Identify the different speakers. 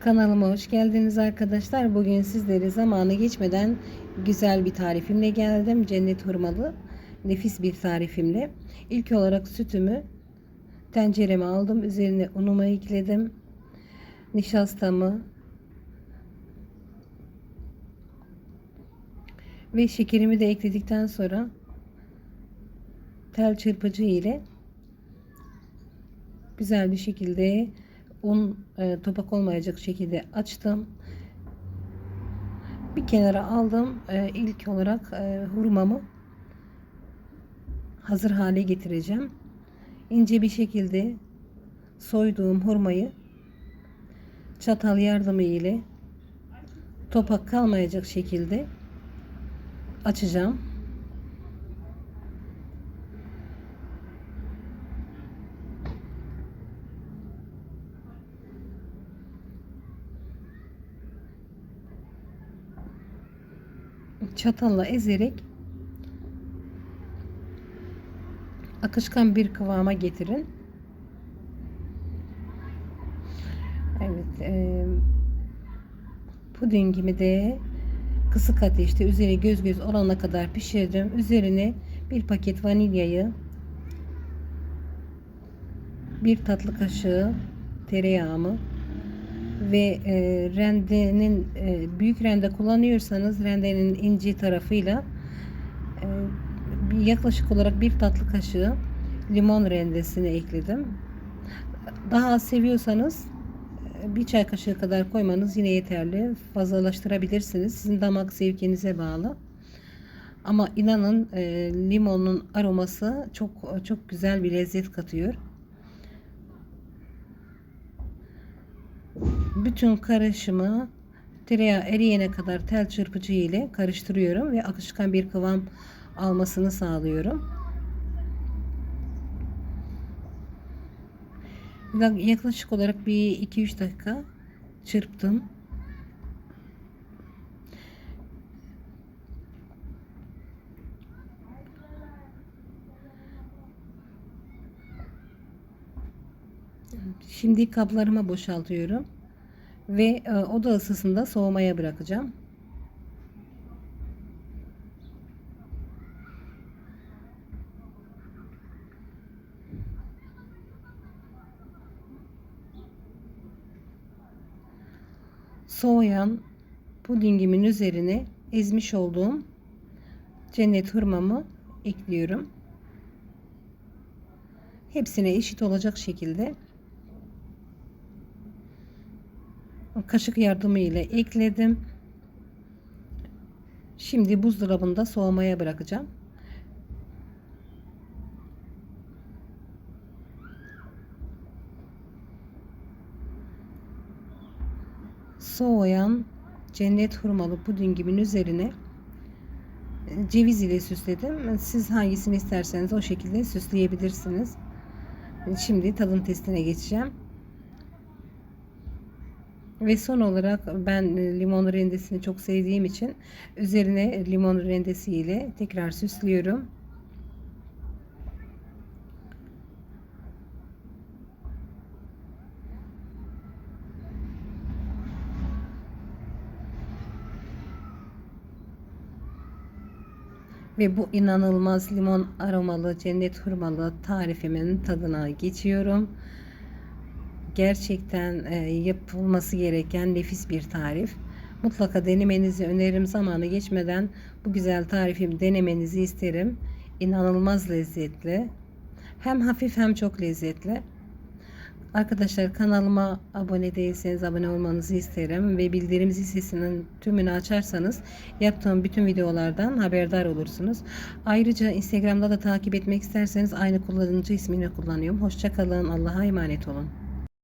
Speaker 1: Kanalıma hoş geldiniz arkadaşlar. Bugün sizlere zamanı geçmeden güzel bir tarifimle geldim. Cennet hurmalı nefis bir tarifimle. İlk olarak sütümü tencereme aldım. Üzerine unumu ekledim. Nişastamı ve şekerimi de ekledikten sonra tel çırpıcı ile güzel bir şekilde un e, topak olmayacak şekilde açtım. Bir kenara aldım. E, ilk olarak e, hurmamı hazır hale getireceğim. İnce bir şekilde soyduğum hurmayı çatal yardımı ile topak kalmayacak şekilde açacağım. Çatalla ezerek akışkan bir kıvama getirin. Evet, e, pudingimi de kısık ateşte üzeri göz göz olana kadar pişirdim. Üzerine bir paket vanilyayı, bir tatlı kaşığı tereyağımı ve e, rendenin e, büyük rende kullanıyorsanız rendenin ince tarafıyla e, yaklaşık olarak bir tatlı kaşığı limon rendesini ekledim. Daha az seviyorsanız e, bir çay kaşığı kadar koymanız yine yeterli. Fazlalaştırabilirsiniz. Sizin damak zevkinize bağlı. Ama inanın e, limonun aroması çok çok güzel bir lezzet katıyor. Bütün karışımı tereyağı eriyene kadar tel çırpıcı ile karıştırıyorum ve akışkan bir kıvam almasını sağlıyorum. Yaklaşık olarak bir 2-3 dakika çırptım. Şimdi kaplarıma boşaltıyorum ve e, oda ısısında soğumaya bırakacağım. Soğuyan pudingimin üzerine ezmiş olduğum cennet hurmamı ekliyorum. Hepsine eşit olacak şekilde kaşık yardımı ile ekledim. Şimdi buzdolabında soğumaya bırakacağım. Soğuyan cennet hurmalı pudingimin üzerine ceviz ile süsledim. Siz hangisini isterseniz o şekilde süsleyebilirsiniz. Şimdi tadım testine geçeceğim. Ve son olarak ben limon rendesini çok sevdiğim için üzerine limon rendesi ile tekrar süslüyorum. Ve bu inanılmaz limon aromalı cennet hurmalı tarifimin tadına geçiyorum gerçekten e, yapılması gereken nefis bir tarif. Mutlaka denemenizi öneririm zamanı geçmeden bu güzel tarifimi denemenizi isterim. İnanılmaz lezzetli. Hem hafif hem çok lezzetli. Arkadaşlar kanalıma abone değilseniz abone olmanızı isterim ve bildirim sesinin tümünü açarsanız yaptığım bütün videolardan haberdar olursunuz. Ayrıca Instagram'da da takip etmek isterseniz aynı kullanıcı ismini kullanıyorum. Hoşçakalın. Allah'a emanet olun.